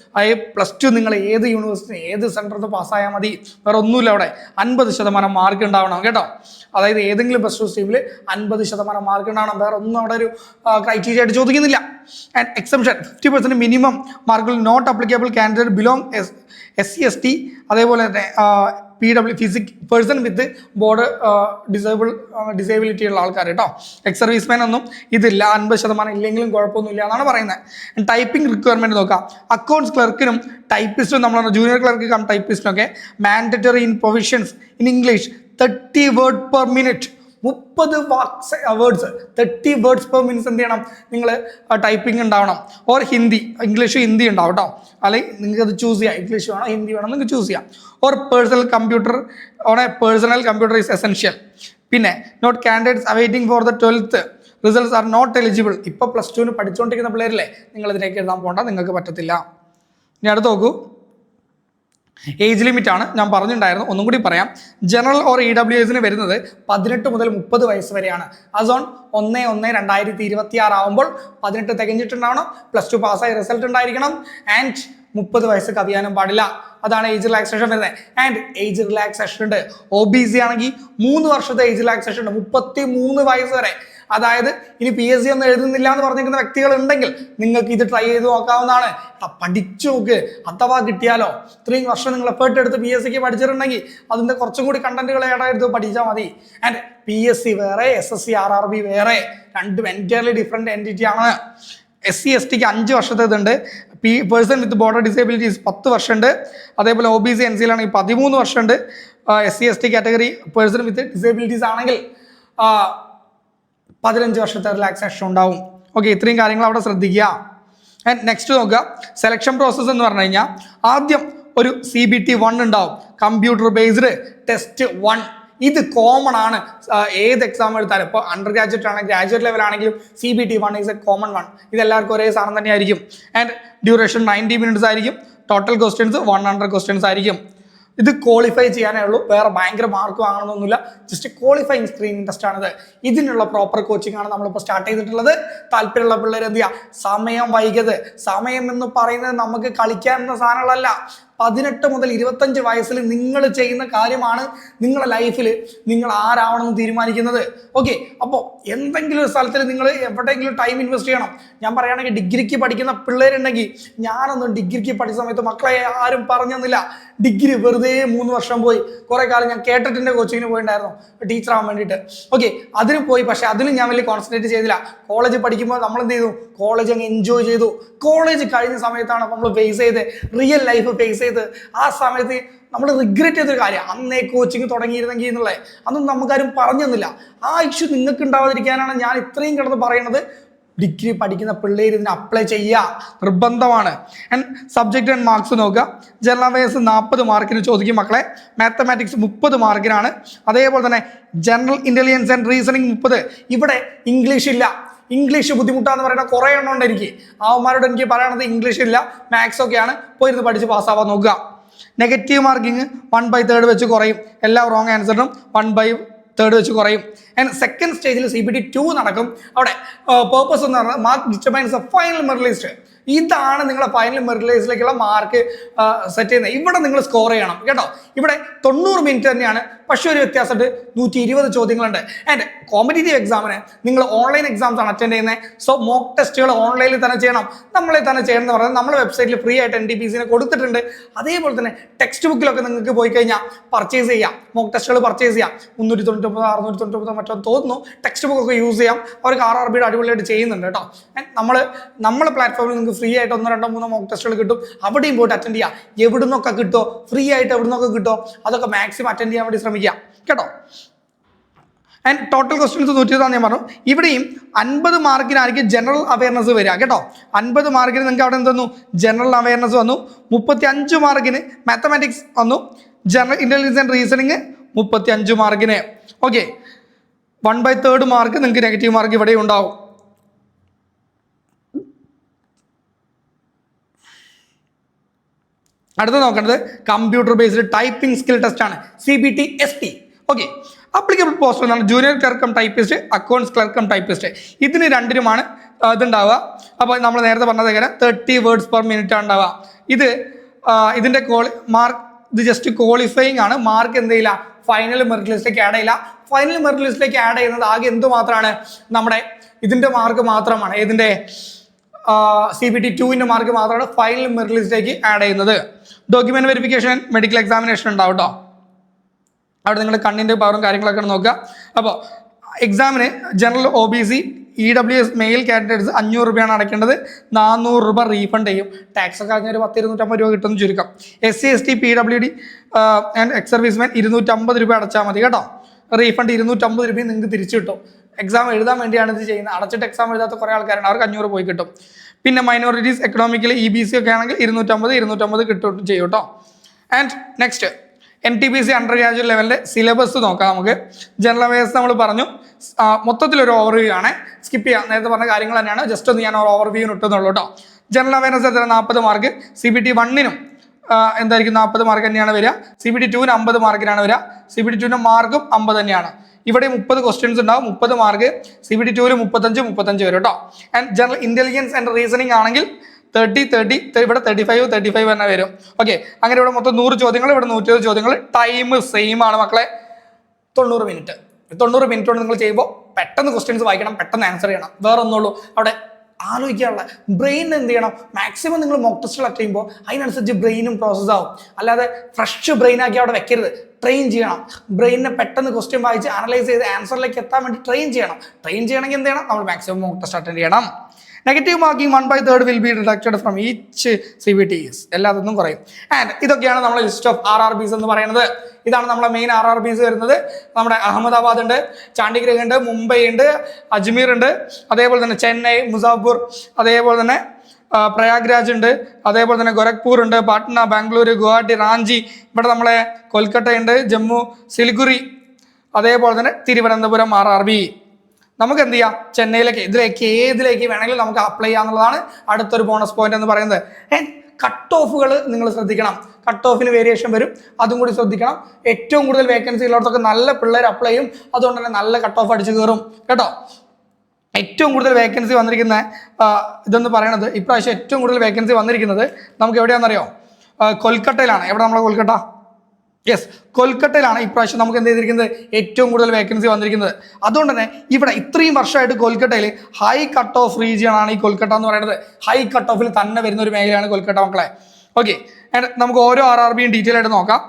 plus two നിങ്ങൾ ഏത് യൂണിവേഴ്സിറ്റി ഏത് സെന്ററിൽ നിന്ന് പാസ്സായാൽ മതി. വേറെ ഒന്നുമില്ല അവിടെ. അൻപത് ശതമാനം മാർക്ക് ഉണ്ടാവണം കേട്ടോ. അതായത് ഏതെങ്കിലും പ്ലസ് ടു സ്ട്രീമിൽ അൻപത് ശതമാനം മാർക്ക് ഉണ്ടാവണം. വേറെ ഒന്നും അവിടെ ഒരു ക്രൈറ്റീരിയ ആയിട്ട് ചോദിക്കുന്നില്ല. And exemption fifty percent minimum മാർക്കുകൾ not applicable candidate belong S S C S T അതേപോലെ തന്നെ P W physic person with board disable disability ഉള്ള ആൾക്കാർ കേട്ടോ എക്സ് സർവീസ്മാൻ ഒന്നും ഇതില്ല അൻപത് ശതമാനം ഇല്ലെങ്കിലും കുഴപ്പമൊന്നുമില്ല എന്നാണ് പറയുന്നത്. ടൈപ്പിംഗ് റിക്വയർമെന്റ് നോക്കാം. അക്കൗണ്ട്സ് ക്ലർക്കിനും ടൈപ്പിസ്റ്റും നമ്മൾ junior clerk ടൈപ്പിസ്റ്റിനൊക്കെ mandatory in provisions in English thirty word per minute മുപ്പത് wax words thirty words per minutes എന്ത് ചെയ്യണം? നിങ്ങൾ ടൈപ്പിംഗ് ഉണ്ടാവണം. ഓർ ഹിന്ദി ഇംഗ്ലീഷ് ഹിന്ദി ഉണ്ടാവും കേട്ടോ അല്ലെങ്കിൽ നിങ്ങൾക്ക് അത് ചൂസ് ചെയ്യാം. ഇംഗ്ലീഷ് വേണോ ഹിന്ദി വേണോ നിങ്ങൾക്ക് ചൂസ് ചെയ്യാം. Or personal computer on personal computer is essential പിന്നെ not candidates awaiting for the twelfth results are not eligible ഇപ്പോൾ പ്ലസ് ടുവിന് പഠിച്ചുകൊണ്ടിരിക്കുന്ന പിള്ളേരല്ലേ നിങ്ങൾ ഇതിലേക്ക് എഴുതാൻ പോകണ്ട നിങ്ങൾക്ക് പറ്റത്തില്ല. ഇനി അടുത്ത് നോക്കൂ. ഏജ് ലിമിറ്റ് ആണ്. ഞാൻ പറഞ്ഞിട്ടുണ്ടായിരുന്നു. ഒന്നും കൂടി പറയാം. ജനറൽ ഓർ ഇ ഡബ്ല്യു എസിന് വരുന്നത് പതിനെട്ട് മുതൽ മുപ്പത് വയസ്സ് വരെയാണ്. അസോൺ ഒന്ന് ഒന്ന് രണ്ടായിരത്തി ഇരുപത്തി ആറ് ആവുമ്പോൾ പതിനെട്ട് തികഞ്ഞിട്ടുണ്ടാവണം. പ്ലസ് ടു പാസ്സായി റിസൾട്ട് ഉണ്ടായിരിക്കണം. ആൻഡ് മുപ്പത് വയസ്സ് കവിയാനും പാടില്ല. അതാണ് ഏജ് റിലാക്സേഷൻ വരുന്നത്. ആൻഡ് ഏജ് റിലാക്സേഷൻ ഉണ്ട്. ഒ ബി സി ആണെങ്കിൽ മൂന്ന് വർഷത്തെ ഏജ് റിലാക്സേഷൻ ഉണ്ട്. മുപ്പത്തി മൂന്ന് വയസ്സ് വരെ. അതായത് ഇനി പി എസ് സി ഒന്നും എഴുതുന്നില്ല എന്ന് പറഞ്ഞിരിക്കുന്ന വ്യക്തികൾ ഉണ്ടെങ്കിൽ നിങ്ങൾക്ക് ഇത് ട്രൈ ചെയ്ത് നോക്കാവുന്നതാണ്. പഠിച്ചു നോക്ക്. അഥവാ കിട്ടിയാലോ. ഇത്രയും വർഷം നിങ്ങൾ എഫേർട്ട് എടുത്ത് പി എസ് സിക്ക് പഠിച്ചിട്ടുണ്ടെങ്കിൽ അതിന്റെ കുറച്ചും കൂടി കണ്ടന്റുകൾ ഏടായിരുന്നു പഠിച്ചാൽ മതി. ആൻഡ് പി എസ് സി വേറെ S S C R R B വേറെ. രണ്ടും എന്റയർലി ഡിഫറെന്റ് എന്റിറ്റി ആണ്. എസ് സി എസ് ടിക്ക് അഞ്ച് വർഷത്തേതുണ്ട് P person with border disabilities പത്ത് വർഷമുണ്ട്. അതേപോലെ ഒ ബി സി എൻ സിയിലാണെങ്കിൽ പതിമൂന്ന് വർഷമുണ്ട്. S C S T category person with disabilities ആണെങ്കിൽ പതിനഞ്ച് വർഷത്തെ റിലാക്സേഷൻ ഉണ്ടാവും. ഓക്കെ ഇത്രയും കാര്യങ്ങൾ അവിടെ ശ്രദ്ധിക്കുക. ആൻഡ് നെക്സ്റ്റ് നോക്കുക. സെലക്ഷൻ പ്രോസസ്സ് എന്ന് പറഞ്ഞു കഴിഞ്ഞാൽ ആദ്യം ഒരു സി ബി ടി വൺ ഉണ്ടാവും. കമ്പ്യൂട്ടർ ബേസ്ഡ് ടെസ്റ്റ് വൺ ഇത് കോമൺ ആണ്. ഏത് എക്സാം എടുത്താലും. ഇപ്പോൾ അണ്ടർ ഗ്രാജുവേറ്റ് ആണെങ്കിൽ ഗ്രാജുവേറ്റ് ലെവൽ ആണെങ്കിലും C B T one is a common one ഇത് എല്ലാവർക്കും ഒരേ സാധനം തന്നെയായിരിക്കും. ആൻഡ് ഡ്യൂറേഷൻ നയന്റി മിനിറ്റ്സ് ആയിരിക്കും. Total questions one hundred questions ആയിരിക്കും. ഇത് ക്വാളിഫൈ ചെയ്യാനേ ഉള്ളൂ വേറെ ഭയങ്കര മാർക്ക് വാങ്ങണമെന്നൊന്നുമില്ല ജസ്റ്റ് ക്വാളിഫൈങ് സ്ക്രീനിങ് ടെസ്റ്റ് ആണിത്. ഇതിനുള്ള പ്രോപ്പർ കോച്ചിങ് ആണ് നമ്മളിപ്പോൾ സ്റ്റാർട്ട് ചെയ്തിട്ടുള്ളത്. താല്പര്യമുള്ള പിള്ളേർ എന്ത് ചെയ്യുക സമയം വൈകത് സമയം എന്ന് പറയുന്നത് നമുക്ക് കളിക്കാൻ എന്ന സാധനങ്ങളല്ല. പതിനെട്ട് മുതൽ ഇരുപത്തഞ്ച് വയസ്സിൽ നിങ്ങൾ ചെയ്യുന്ന കാര്യമാണ് നിങ്ങളുടെ ലൈഫിൽ നിങ്ങൾ ആരാവണമെന്ന് തീരുമാനിക്കുന്നത്. ഓക്കെ അപ്പോൾ എന്തെങ്കിലും ഒരു സ്ഥലത്തിൽ നിങ്ങൾ എവിടെയെങ്കിലും ടൈം ഇൻവെസ്റ്റ് ചെയ്യണം. ഞാൻ പറയുകയാണെങ്കിൽ ഡിഗ്രിക്ക് പഠിക്കുന്ന പിള്ളേരുണ്ടെങ്കിൽ ഞാനൊന്നും ഡിഗ്രിക്ക് പഠിച്ച സമയത്ത് മക്കളെ ആരും പറഞ്ഞു തന്നില്ല. ഡിഗ്രി വെറുതെ മൂന്ന് വർഷം പോയി. കുറേ കാലം ഞാൻ കേട്ടിട്ടിന്റെ കോച്ചിങ്ങിന് പോയിണ്ടായിരുന്നു. ടീച്ചറാവാൻ വേണ്ടിയിട്ട്. ഓക്കെ അതിന് പോയി. പക്ഷെ അതിലും ഞാൻ വലിയ കോൺസെൻട്രേറ്റ് ചെയ്തില്ല. കോളേജ് പഠിക്കുമ്പോൾ നമ്മൾ എന്ത് ചെയ്തു? കോളേജ് അങ്ങ് എൻജോയ് ചെയ്തു. കോളേജ് കഴിഞ്ഞ സമയത്താണ് നമ്മൾ ഫേസ് ചെയ്ത് റിയൽ ലൈഫ് ഫേസ് ചെയ്ത് ആ സമയത്ത് നമ്മൾ റിഗ്രറ്റ് ചെയ്തൊരു കാര്യം. അന്നേ കോച്ചിങ് തുടങ്ങിയിരുന്നെങ്കിൽ എന്നുള്ളത് അതൊന്നും നമുക്കാരും പറഞ്ഞു തന്നില്ല. ആ ഇഷ്യൂ നിങ്ങൾക്ക് ഉണ്ടാവാതിരിക്കാനാണ് ഞാൻ ഇത്രയും കിടന്ന് പറയുന്നത് ഡിഗ്രി പഠിക്കുന്ന പിള്ളേർ ഇതിന് അപ്ലൈ ചെയ്യുക നിർബന്ധമാണ്. ആൻഡ് സബ്ജക്റ്റ് ആൻഡ് മാർക്സ് നോക്കുക. ജനറൽ അവയർസ് നാൽപ്പത് മാർക്കിന് ചോദിക്കും മക്കളെ. മാത്തമാറ്റിക്സ് മുപ്പത് മാർക്കിനാണ് അതേപോലെ തന്നെ ജനറൽ ഇന്റലിജൻസ് ആൻഡ് റീസണിങ് മുപ്പത്. ഇവിടെ ഇംഗ്ലീഷ് ഇല്ല. ഇംഗ്ലീഷ് ബുദ്ധിമുട്ടാന്ന് പറയുന്ന കുറേ എണ്ണം ഉണ്ട് എനിക്ക്. അവന്മാരോട് എനിക്ക് പറയണത് ഇംഗ്ലീഷ് ഇല്ല മാത്സ് ഒക്കെയാണ് പോയിരുന്ന് പഠിച്ച് പാസ്സാവാൻ നോക്കുക. Negative marking one by third വെച്ച് കുറയും. എല്ലാ റോങ് ആൻസറിനും വൺ ബൈ തേർഡ് വെച്ച് കുറയും. ആൻഡ് സെക്കൻഡ് സ്റ്റേജിൽ സി ബി ടി ടു നടക്കും. അവിടെ പേർപ്പസ് എന്ന് പറഞ്ഞാൽ mark determines final merit list list ഇതാണ് നിങ്ങളെ ഫൈനൽ മെറിറ്റ് മാർക്ക് സെറ്റ് ചെയ്യുന്നത്. ഇവിടെ നിങ്ങൾ സ്കോർ ചെയ്യണം കേട്ടോ? ഇവിടെ തൊണ്ണൂറ് മിനിറ്റ് തന്നെയാണ് പക്ഷേ ഒരു വ്യത്യാസമുണ്ട്. നൂറ്റി ഇരുപത് ചോദ്യങ്ങളുണ്ട് ആൻഡ് കോമ്പറ്റേറ്റീവ് എക്സാമിന് നിങ്ങൾ ഓൺലൈൻ എക്സാംസ് ആണ് അറ്റൻഡ് ചെയ്യുന്നത് സോ മോക്ക് ടെസ്റ്റുകൾ ഓൺലൈനിൽ തന്നെ ചെയ്യണം. നമ്മളെ തന്നെ ചെയ്യണം എന്ന് പറഞ്ഞാൽ നമ്മുടെ വെബ്സൈറ്റിൽ ഫ്രീ ആയിട്ട് എൻ ഡി പി സിനെ കൊടുത്തിട്ടുണ്ട്. അതേപോലെ തന്നെ ടെക്സ്റ്റ് ബുക്കിലൊക്കെ നിങ്ങൾക്ക് പോയി കഴിഞ്ഞാൽ പർച്ചേസ് ചെയ്യാം. മോക്ക് ടെസ്റ്റുകൾ പർച്ചേസ് ചെയ്യാം. മുന്നൂറ്റി തൊണ്ണൂറ്റൊമ്പത് അറുന്നൂറ്റി തൊണ്ണൂറ്റൊമ്പത് മറ്റോ തോന്നുന്നു. ടെക്സ്റ്റ് ബുക്കൊക്കെ യൂസ് ചെയ്യാം. അവർക്ക് ആർ ആർ ബിയുടെ അടിപൊളിയായിട്ട് ചെയ്യുന്നുണ്ട് കേട്ടോ? നമ്മൾ നമ്മളെ പ്ലാറ്റ്ഫോമിൽ നിങ്ങൾക്ക് ഫ്രീ ആയിട്ട് ഒന്നോ രണ്ടോ മൂന്നോ മോക്ക് ടെസ്റ്റുകൾ കിട്ടും. അവിടെയും പോയിട്ട് അറ്റൻഡ് ചെയ്യാം. എവിടുന്നൊക്കെ കിട്ടോ? ഫ്രീ ആയിട്ട് എവിടുന്നൊക്കെ കിട്ടോ? അതൊക്കെ മാക്സിമം അറ്റൻഡ് ചെയ്യാൻ വേണ്ടി ശ്രമിക്കുക. കേട്ടോ? ആൻഡ് ടോട്ടൽ ക്വസ്റ്റ്യൻസ് നൂറ്റിതാന്ന് ഞാൻ പറഞ്ഞു. ഇവിടെയും അൻപത് മാർക്കിനായിരിക്കും ജനറൽ അവയർനെസ് വരിക. കേട്ടോ? അൻപത് മാർക്കിന് നിങ്ങൾക്ക് അവിടെ എന്ത് ജനറൽ അവയർനെസ് വന്നു. മുപ്പത്തി അഞ്ച് മാർക്കിന് മാത്തമാറ്റിക്സ് വന്നു. ജനറൽ ഇന്റലിജൻസ് ആൻഡ് റീസണിങ് മുപ്പത്തി അഞ്ച് മാർക്കിന്. Okay one by third mark നിങ്ങൾക്ക് നെഗറ്റീവ് മാർക്ക് ഇവിടെ ഉണ്ടാവും. അടുത്ത നോക്കേണ്ടത് computer based typing skill test ആണ്. C B T S T okay applicable post എന്നാണ്. ജൂനിയർ ക്ലർക്കം ടൈപ്പിസ്റ്റ് അക്കൗണ്ട്സ് ക്ലർക്കം ടൈപ്പിസ്റ്റ് ഇതിന് രണ്ടിനുമാണ് ഇതുണ്ടാവുക. അപ്പോൾ നമ്മൾ നേരത്തെ പറഞ്ഞത് എങ്ങനെ? തേർട്ടി വേർഡ്സ് പെർ മിനിറ്റ് ആണ് ഉണ്ടാവുക. ഇത് ഇതിന്റെ ക്വാളി മാർക്ക് ഇത് ജസ്റ്റ് ക്വാളിഫയിങ് ആണ്. മാർക്ക് എന്ത് ചെയ്യില്ല? ഫൈനൽ മെറിറ്റ് ലിസ്റ്റിലേക്ക് ആഡ് ചെയ്യില്ല. ഫൈനൽ മെറിറ്റ് ലിസ്റ്റിലേക്ക് ആഡ് ചെയ്യുന്നത് ആകെ എന്ത് മാത്രമാണ് നമ്മുടെ ഇതിന്റെ മാർക്ക് മാത്രമാണ്. ഇതിന്റെ സി ബി ടി ടുവിന്റെ മാർക്ക് മാത്രമാണ് ഫൈനൽ മെറിറ്റ് ലിസ്റ്റിലേക്ക് ആഡ് ചെയ്യുന്നത്. ഡോക്യുമെന്റ് വെരിഫിക്കേഷൻ മെഡിക്കൽ എക്സാമിനേഷൻ ഉണ്ടാവും കേട്ടോ അവിടെ നിങ്ങൾ കണ്ണിന്റെ പവറും കാര്യങ്ങളൊക്കെ നോക്കുക. അപ്പോൾ എക്സാമിന് general O B C E W S male candidates അഞ്ഞൂറ് രൂപയാണ് അടയ്ക്കേണ്ടത്. നാനൂറ് രൂപ റീഫണ്ട് ചെയ്യും. ടാക്സ് ഒക്കെ ഒരു പത്ത് ഇരുന്നൂറ്റമ്പത് രൂപ കിട്ടുമെന്ന് ചുരുക്കം. S C S T P W D and ex serviceman ഇരുന്നൂറ്റമ്പത് രൂപ അടച്ചാൽ മതി കേട്ടോ. റീഫണ്ട് ഇരുന്നൂറ്റമ്പത് രൂപയും നിങ്ങൾക്ക് തിരിച്ചു കിട്ടും. എക്സാം എഴുതാൻ വേണ്ടിയാണ് ഇത് ചെയ്യുന്നത്. അടച്ചിട്ട് എക്സാം എഴുതാത്ത കുറേ ആൾക്കാരുണ്ട്. അവർക്ക് അഞ്ഞൂറ് പോയി കിട്ടും. പിന്നെ minorities economically E B C ഒക്കെ ആണെങ്കിൽ ഇരുന്നൂറ്റമ്പത് ഇരുന്നൂറ്റമ്പത് കിട്ടും ചെയ്യും കേട്ടോ and next N T P C under graduate ലെവലിന്റെ syllabus നോക്കാം നമുക്ക്. ജനറൽ അവയർസ് നമ്മൾ പറഞ്ഞു. മൊത്തത്തിലൊരു ഓവർവ്യൂ ആണ്. സ്കിപ്പ് ചെയ്യാം. നേരത്തെ പറഞ്ഞ കാര്യങ്ങൾ തന്നെയാണ്. ജസ്റ്റ് ഒന്ന് ഞാൻ ഒരു ഓവർവ്യൂ ഇട്ടെന്നുള്ളൂ കേട്ടോ ജനറൽ അവയർനെസ് എത്ര? നാൽപ്പത് മാർക്ക് സി ബി ടി വണ്ണിനും എന്തായിരിക്കും? നാൽപ്പത് മാർക്ക് തന്നെയാണ് വരിക. സി ബി ടി ടുവിന് അമ്പത് മാർക്കിനാണ് വരിക. സി ബി ടി ടുവിന്റെ മാർക്കും അമ്പത് തന്നെയാണ്. ഇവിടെ മുപ്പത് ക്വസ്റ്റ്യൻസ് ഉണ്ടാവും. മുപ്പത് മാർക്ക് സി ബി ടി ടുവിൽ മുപ്പത്തഞ്ച് മുപ്പത്തഞ്ച് വരും കേട്ടോ and general intelligence and reasoning ആണെങ്കിൽ തേർട്ടി തേർട്ടി ഇവിടെ തേർട്ടി ഫൈവ് തേർട്ടി ഫൈവ് തന്നെ വരും. ഓക്കെ അങ്ങനെ ഇവിടെ മൊത്തം നൂറ് ചോദ്യങ്ങൾ ഇവിടെ നൂറ്റി ചോദ്യങ്ങൾ. ടൈം സെയിം ആണ് മക്കളെ. തൊണ്ണൂറ് മിനിറ്റ് തൊണ്ണൂറ് മിനിറ്റ് കൊണ്ട് നിങ്ങൾ ചെയ്യുമ്പോൾ പെട്ടെന്ന് ക്വസ്റ്റ്യൻസ് വായിക്കണം പെട്ടെന്ന് ആൻസർ ചെയ്യണം. വേറെ ഒന്നുള്ളൂ അവിടെ ആലോചിക്കാനുള്ള ബ്രെയിൻ എന്ത് ചെയ്യണം? മാക്സിമം നിങ്ങൾ മോക്ക് അറ്റൻഡ് ചെയ്യുമ്പോൾ അതിനനുസരിച്ച് ബ്രെയിനും പ്രോസസ്സ് ആവും. അല്ലാതെ ഫ്രഷ് ബ്രെയിൻ ആക്കി അവിടെ വെക്കരുത്. ട്രെയിൻ ചെയ്യണം. ബ്രെയിനിനെ പെട്ടെന്ന് ക്വസ്റ്റ്യൻ വായിച്ച് അനലൈസ് ചെയ്ത് ആൻസറിലേക്ക് എത്താൻ വേണ്ടി ട്രെയിൻ ചെയ്യണം. ട്രെയിൻ ചെയ്യണമെങ്കിൽ എന്ത് ചെയ്യണം? നമ്മൾ മാക്സിമം മോക്ക് ടെസ്റ്റ് അറ്റൻഡ് ചെയ്യണം. Negative marking one by third will be deducted from each C B T S എല്ലാത്തിനും കുറയും. ആൻഡ് ഇതൊക്കെയാണ് നമ്മുടെ list of R R Bs എന്ന് പറയുന്നത്. ഇതാണ് നമ്മുടെ മെയിൻ ആർ ആർ ബിസ് വരുന്നത്. നമ്മുടെ അഹമ്മദാബാദ് ഉണ്ട് ചാണ്ടിഗ്രഹ് ഉണ്ട് മുംബൈ ഉണ്ട് അജ്മീർ ഉണ്ട്. അതേപോലെ തന്നെ ചെന്നൈ മുസാഫർപൂർ അതേപോലെ തന്നെ പ്രയാഗ്രാജ് ഉണ്ട്. അതേപോലെ തന്നെ ഗോരഖ്പൂർ ഉണ്ട് പാട്ന ബാംഗ്ലൂർ ഗുവാഹട്ടി റാഞ്ചി. ഇവിടെ നമ്മളെ കൊൽക്കത്ത ഉണ്ട് ജമ്മു സിലിഗുറി. അതേപോലെ തന്നെ തിരുവനന്തപുരം ആർ ആർ ബി നമുക്ക് എന്ത് ചെയ്യാം? ചെന്നൈയിലേക്ക് ഇതിലേക്ക് ഏതിലേക്ക് വേണമെങ്കിലും നമുക്ക് അപ്ലൈ ചെയ്യാന്നുള്ളതാണ് അടുത്തൊരു ബോണസ് പോയിന്റ് എന്ന് പറയുന്നത്. കട്ട് ഓഫുകൾ നിങ്ങൾ ശ്രദ്ധിക്കണം. കട്ട് ഓഫിന് വേരിയേഷൻ വരും. അതും കൂടി ശ്രദ്ധിക്കണം. ഏറ്റവും കൂടുതൽ വേക്കൻസി ഉള്ളിടത്തൊക്കെ നല്ല പിള്ളേർ അപ്ലൈ ചെയ്യും. അതുകൊണ്ട് തന്നെ നല്ല കട്ട് ഓഫ് അടിച്ചു കയറും. കേട്ടോ? ഏറ്റവും കൂടുതൽ വേക്കൻസി വന്നിരിക്കുന്ന ഇതെന്ന് പറയണത് ഇപ്രാവശ്യം ഏറ്റവും കൂടുതൽ വേക്കൻസി വന്നിരിക്കുന്നത് നമുക്ക് എവിടെയാണെന്നറിയോ? കൊൽക്കട്ടയിലാണ്. എവിടെ നമ്മളെ കൊൽക്കട്ട? യെസ് കൊൽക്കട്ടയിലാണ് ഇപ്രാവശ്യം നമുക്ക് എന്ത് ചെയ്തിരിക്കുന്നത്? ഏറ്റവും കൂടുതൽ വേക്കൻസി വന്നിരിക്കുന്നത്. അതുകൊണ്ട് തന്നെ ഇവിടെ ഇത്രയും വർഷമായിട്ട് കൊൽക്കട്ടയിൽ ഹൈ കട്ട് ഓഫ് റീജിയൺ ആണ് ഈ കൊൽക്കട്ട എന്ന് പറയുന്നത്. ഹൈ കട്ട് ഓഫിൽ തന്നെ വരുന്ന ഒരു മേഖലയാണ് കൊൽക്കട്ട മക്കളെ. ഓക്കെ നമുക്ക് ഓരോ ആർ ആർ ബിയും ഡീറ്റെയിൽ ആയിട്ട് നോക്കാം.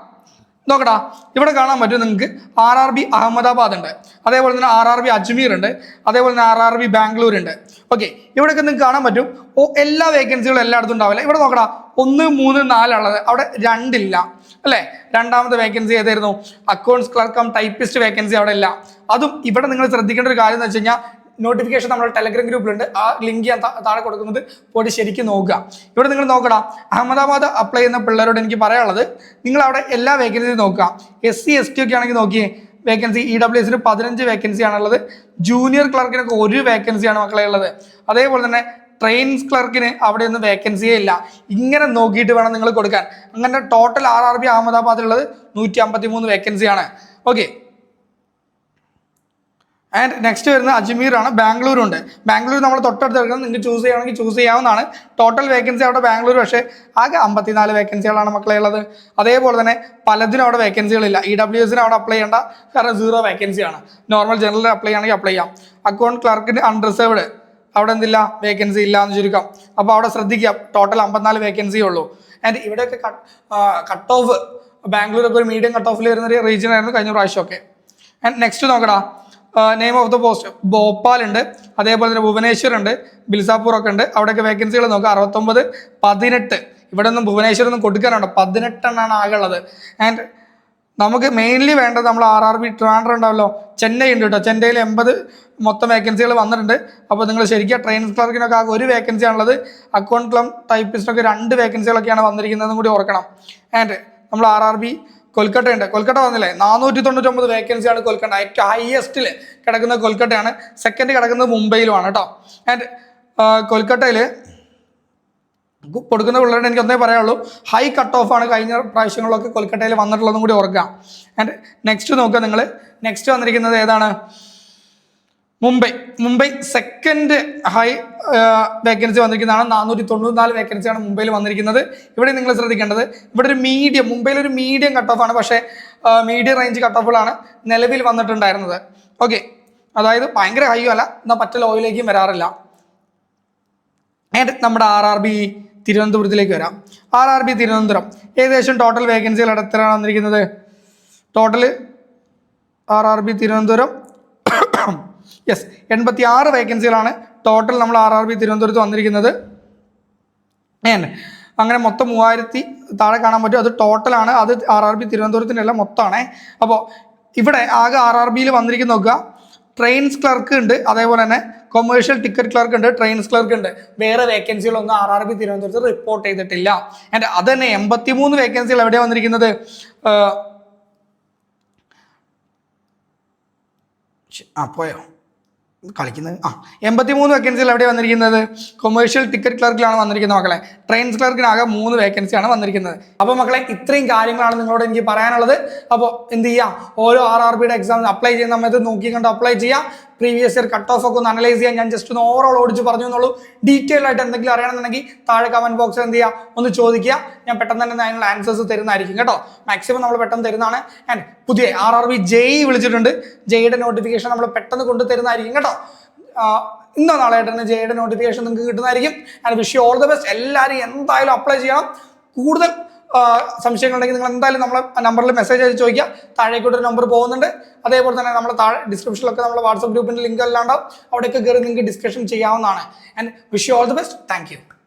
നോക്കടാ ഇവിടെ കാണാൻ പറ്റും നിങ്ങൾക്ക് ആർ ആർ ബി അഹമ്മദാബാദ് ഉണ്ട് അതേപോലെ തന്നെ ആർ ആർ ബി അജ്മീർ ഉണ്ട് അതേപോലെ തന്നെ ആർ ആർ ബി ബാംഗ്ലൂർ ഉണ്ട് ഓക്കെ ഇവിടെയൊക്കെ നിങ്ങൾക്ക് കാണാൻ പറ്റും. ഓ എല്ലാ വേക്കൻസികളും എല്ലായിടത്തും ഉണ്ടാവില്ല. ഇവിടെ നോക്കടാ ഒന്ന് മൂന്ന് നാലുള്ളത് അവിടെ രണ്ടില്ല. അല്ലേ? രണ്ടാമത്തെ വേക്കൻസി ഏതായിരുന്നു? അക്കൗണ്ട്സ് ക്ലർക്ക് ടൈപ്പിസ്റ്റ് വേക്കൻസി അവിടെ ഇല്ല. അതും ഇവിടെ നിങ്ങൾ ശ്രദ്ധിക്കേണ്ട ഒരു കാര്യം എന്ന് വെച്ച് കഴിഞ്ഞാൽ നോട്ടിഫിക്കേഷൻ നമ്മുടെ ടെലഗ്രാം ഗ്രൂപ്പിലുണ്ട്. ആ ലിങ്ക് ഞാൻ താഴെ കൊടുക്കുന്നത്. പോയിട്ട് ശരിക്കും നോക്കുക. ഇവിടെ നിങ്ങൾ നോക്കണം അഹമ്മദാബാദ് അപ്ലൈ ചെയ്യുന്ന പിള്ളേരോട് എനിക്ക് പറയാനുള്ളത് നിങ്ങൾ അവിടെ എല്ലാ വേക്കൻസിയും നോക്കുക. എസ് സി എസ് ടി ഒക്കെ ആണെങ്കിൽ നോക്കിയേ വേക്കൻസി ഇ ഡബ്ല്യു എസിന് പതിനഞ്ച് വേക്കൻസി ആണുള്ളത്. ജൂനിയർ ക്ലർക്കിനൊക്കെ ഒരു വേക്കൻസിയാണ് മക്കളെ ഉള്ളത്. അതേപോലെ തന്നെ ട്രെയിൻസ് ക്ലർക്കിന് അവിടെ ഒന്നും വേക്കൻസിയേ ഇല്ല. ഇങ്ങനെ നോക്കിയിട്ട് വേണം നിങ്ങൾ കൊടുക്കാൻ. അങ്ങനെ ടോട്ടൽ ആർ ആർ ബി അഹമ്മദാബാദിലുള്ളത് നൂറ്റി അമ്പത്തി മൂന്ന് വേക്കൻസിയാണ് ഓക്കെ ആൻഡ് നെക്സ്റ്റ് വരുന്നത് അജ്മീർ ആണ് ബാംഗ്ലൂർ ഉണ്ട് ബാംഗ്ലൂർ നമ്മൾ തൊട്ടടുത്ത് എടുക്കുന്നത് നിങ്ങൾക്ക് ചൂസ് ചെയ്യണമെങ്കിൽ ചൂസ് ചെയ്യാവുന്നതാണ്. ടോട്ടൽ വേക്കൻസി അവിടെ ബാംഗ്ലൂർ പക്ഷേ ആകെ അമ്പത്തിനാല് വേക്കൻസികളാണ് മക്കളെ ഉള്ളത്. അതേപോലെ തന്നെ പലതിനും അവിടെ വേക്കൻസികളില്ല ഇ ഡബ്ല്യു എസിന് അവിടെ അപ്ലൈ ചെയ്യേണ്ട കാരണം സീറോ വേക്കൻസിയാണ് നോർമൽ ജനറൽ അപ്ലൈ ചെയ്യണമെങ്കിൽ അപ്ലൈ ചെയ്യാം. അക്കൗണ്ട് ക്ലർക്കിന് അൺറിസേർവ്ഡ് അവിടെ എന്തില്ല? വേക്കൻസി ഇല്ല എന്ന് ചുരുക്കം. അപ്പോൾ അവിടെ ശ്രദ്ധിക്കുക. ടോട്ടൽ അമ്പത്തിനാല് വേക്കൻസിയേ ഉള്ളൂ. ആൻഡ് ഇവിടെയൊക്കെ കട്ട് ഓഫ് ബാംഗ്ലൂരൊക്കെ ഒരു മീഡിയം കട്ട് ഓഫിൽ വരുന്ന ഒരു റീജിയൻ ആയിരുന്നു കഴിഞ്ഞ പ്രാവശ്യമൊക്കെ. ആൻഡ് നെക്സ്റ്റ് നോക്കടാ. Name of the post Bhopal ഉണ്ട് അതേപോലെ തന്നെ ഭുവനേശ്വർ ഉണ്ട് ബിൽസാപൂർ ഒക്കെ ഉണ്ട്. അവിടെയൊക്കെ വേക്കൻസികൾ നോക്കുക അറുപത്തൊമ്പത് പതിനെട്ട്. ഇവിടെ ഒന്നും ഭുവനേശ്വർ ഒന്നും കൊടുക്കാനുണ്ട്. പതിനെട്ടെണ്ണാണ് ആകെ ഉള്ളത്. ആൻഡ് നമുക്ക് മെയിൻലി വേണ്ടത് നമ്മൾ ആർ ആർ ബി ട്രിവാൻഡ്രം ഉണ്ടാവല്ലോ. ചെന്നൈ ഉണ്ട് കേട്ടോ. ചെന്നൈയിൽ എൺപത് മൊത്തം വേക്കൻസികൾ വന്നിട്ടുണ്ട്. അപ്പോൾ നിങ്ങൾ ശരിക്കും ട്രെയിൻ ക്ലർക്കിനൊക്കെ ആകെ ഒരു വേക്കൻസി ആണുള്ളത് അക്കൗണ്ട് ക്ലം ടൈപ്പിസ്റ്റിനൊക്കെ രണ്ട് വേക്കൻസികളൊക്കെയാണ് വന്നിരിക്കുന്നതെന്നും കൂടി ഓർക്കണം. ആൻഡ് നമ്മൾ ആർ ആർ ബി കൊൽക്കട്ട ഉണ്ട് കൊൽക്കട്ട വന്നില്ലേ? നാനൂറ്റി തൊണ്ണൂറ്റൊമ്പത് വേക്കൻസിയാണ് കൊൽക്കട്ട. ഏറ്റവും ഹയസ്റ്റിൽ കിടക്കുന്ന കൊൽക്കട്ടയാണ്. സെക്കൻഡ് കിടക്കുന്നത് മുംബൈയിലുമാണ് കേട്ടോ. ആൻഡ് കൊൽക്കട്ടയിൽ കൊടുക്കുന്ന പിള്ളേരുടെ എനിക്ക് ഒന്നേ പറയാനുള്ളൂ. ഹൈ കട്ട് ഓഫ് ആണ് കഴിഞ്ഞ പ്രാവശ്യങ്ങളിലൊക്കെ കൊൽക്കട്ടയിൽ വന്നിട്ടുള്ളതും കൂടി ഓർക്കുക. ആൻഡ് നെക്സ്റ്റ് നോക്കുക നിങ്ങൾ നെക്സ്റ്റ് വന്നിരിക്കുന്നത് ഏതാണ്? Mumbai. Mumbai second high vacancy വന്നിരിക്കുന്നതാണ്. നാനൂറ്റി തൊണ്ണൂറ്റിനാല് വേക്കൻസിയാണ് മുംബൈയിൽ വന്നിരിക്കുന്നത്. ഇവിടെ നിങ്ങൾ ശ്രദ്ധിക്കേണ്ടത് ഇവിടെ ഒരു മീഡിയം മുംബൈയിൽ ഒരു മീഡിയം കട്ട് ഓഫ് ആണ്. പക്ഷേ മീഡിയം റേഞ്ച് കട്ട് ഓഫുകളാണ് നിലവിൽ വന്നിട്ടുണ്ടായിരുന്നത്. ഓക്കെ അതായത് ഭയങ്കര ഹൈ അല്ല. എന്നാൽ പറ്റ ലോയിലേക്കും വരാറില്ല. ആൻഡ് നമ്മുടെ ആർ ആർ ബി തിരുവനന്തപുരത്തിലേക്ക് വരാം. R R B Thiruvananthapuram. ഏകദേശം ടോട്ടൽ വേക്കൻസികൾ എത്രയാണ് വന്നിരിക്കുന്നത്? Total R R B Thiruvananthapuram yes എൺപത്തി ആറ് വേക്കൻസികളാണ് ടോട്ടൽ നമ്മൾ ആർ ആർ ബി തിരുവനന്തപുരത്ത് വന്നിരിക്കുന്നത്. ഏൻ അങ്ങനെ മൊത്തം മൂവായിരത്തി താഴെ കാണാൻ പറ്റും. അത് ടോട്ടലാണ് അത് ആർ ആർ ബി തിരുവനന്തപുരത്തിന്റെ എല്ലാം മൊത്തമാണേ. അപ്പോൾ ഇവിടെ ആകെ ആർ ആർ ബിയിൽ വന്നിരിക്കുന്ന നോക്കുക. ട്രെയിൻസ് ക്ലർക്ക് ഉണ്ട്. അതേപോലെ തന്നെ കൊമേഴ്ഷ്യൽ ടിക്കറ്റ് ക്ലർക്ക് ഉണ്ട് ട്രെയിൻസ് ക്ലർക്ക് ഉണ്ട്. വേറെ വേക്കൻസികളൊന്നും ആർ ആർ ബി തിരുവനന്തപുരത്ത് റിപ്പോർട്ട് ചെയ്തിട്ടില്ല. ആൻഡ് അത് തന്നെ എൺപത്തി മൂന്ന് വേക്കൻസികൾ എവിടെയാണ് വന്നിരിക്കുന്നത് ആ, പോയോ? കളിക്കുന്നത്. ആ എൺപത്തി മൂന്ന് വേക്കൻസികൾ എവിടെ വന്നിരിക്കുന്നത്. കൊമേഴ്ഷ്യൽ ടിക്കറ്റ് ക്ലർക്കിലാണ് വന്നിരിക്കുന്നത് മക്കളെ. ട്രെയിൻസ് ക്ലർക്കിനാകെ മൂന്ന് വേക്കൻസിയാണ് വന്നിരിക്കുന്നത്. അപ്പോൾ മക്കളെ ഇത്രയും കാര്യങ്ങളാണ് നിങ്ങളോട് എനിക്ക് പറയാനുള്ളത്. അപ്പോൾ എന്ത് ചെയ്യാം? ഓരോ ആർ ആർ ബിയുടെ എക്സാമിന് അപ്ലൈ ചെയ്യുന്ന സമയത്ത് നോക്കി കണ്ട് അപ്ലൈ ചെയ്യാം. പ്രീവിയസ് ഇയർ കട്ട് ഓഫ് ഒക്കെ ഒന്ന് അനലൈസ് ചെയ്യാൻ ഞാൻ ജസ്റ്റ് ഒന്ന് ഓവറോൾ ഓടിച്ച് പറഞ്ഞു എന്നുള്ളൂ. ഡീറ്റെയിൽ ആയിട്ട് എന്തെങ്കിലും അറിയണമെന്നുണ്ടെങ്കിൽ താഴെ കമന്റ് ബോക്സിൽ എന്ത് ചെയ്യുക ഒന്ന് ചോദിക്കുക. ഞാൻ പെട്ടെന്ന് തന്നെ അതിനുള്ള ആൻസേഴ്സ് തരുന്നതായിരിക്കും കേട്ടോ. മാക്സിമം നമ്മൾ പെട്ടെന്ന് തരുന്നതാണ്. ആൻഡ് പുതിയ ആർ ആർ ബി ജെയ് വിളിച്ചിട്ടുണ്ട്. ജെയുടെ നോട്ടിഫിക്കേഷൻ നമ്മൾ പെട്ടെന്ന് കൊണ്ടു തരുന്നതായിരിക്കും കേട്ടോ ഇന്നോ നാളെ തന്നെ ജെയുടെ നോട്ടിഫിക്കേഷൻ നിങ്ങൾക്ക് കിട്ടുന്നതായിരിക്കും. And wish all the best എല്ലാവരും എന്തായാലും അപ്ലൈ ചെയ്യണം. കൂടുതൽ ആ, സംശയങ്ങളുണ്ടെങ്കിൽ നിങ്ങൾ എന്തായാലും നമ്മളെ നമ്പറിൽ മെസ്സേജ് അയച്ച് ചോദിക്കുക. താഴേക്കൂടെ ഒരു നമ്പർ പോകുന്നുണ്ട്. അതേപോലെ തന്നെ നമ്മൾ താഴെ ഡിസ്ക്രിപ്ഷനിലൊക്കെ നമ്മുടെ വാട്സപ്പ് ഗ്രൂപ്പിന്റെ ലിങ്ക് എല്ലാം ഉണ്ടാവും. അവിടെയൊക്കെ കയറി നിങ്ങൾക്ക് ഡിസ്കഷൻ ചെയ്യാവുന്നതാണ്. And wish you all the best thank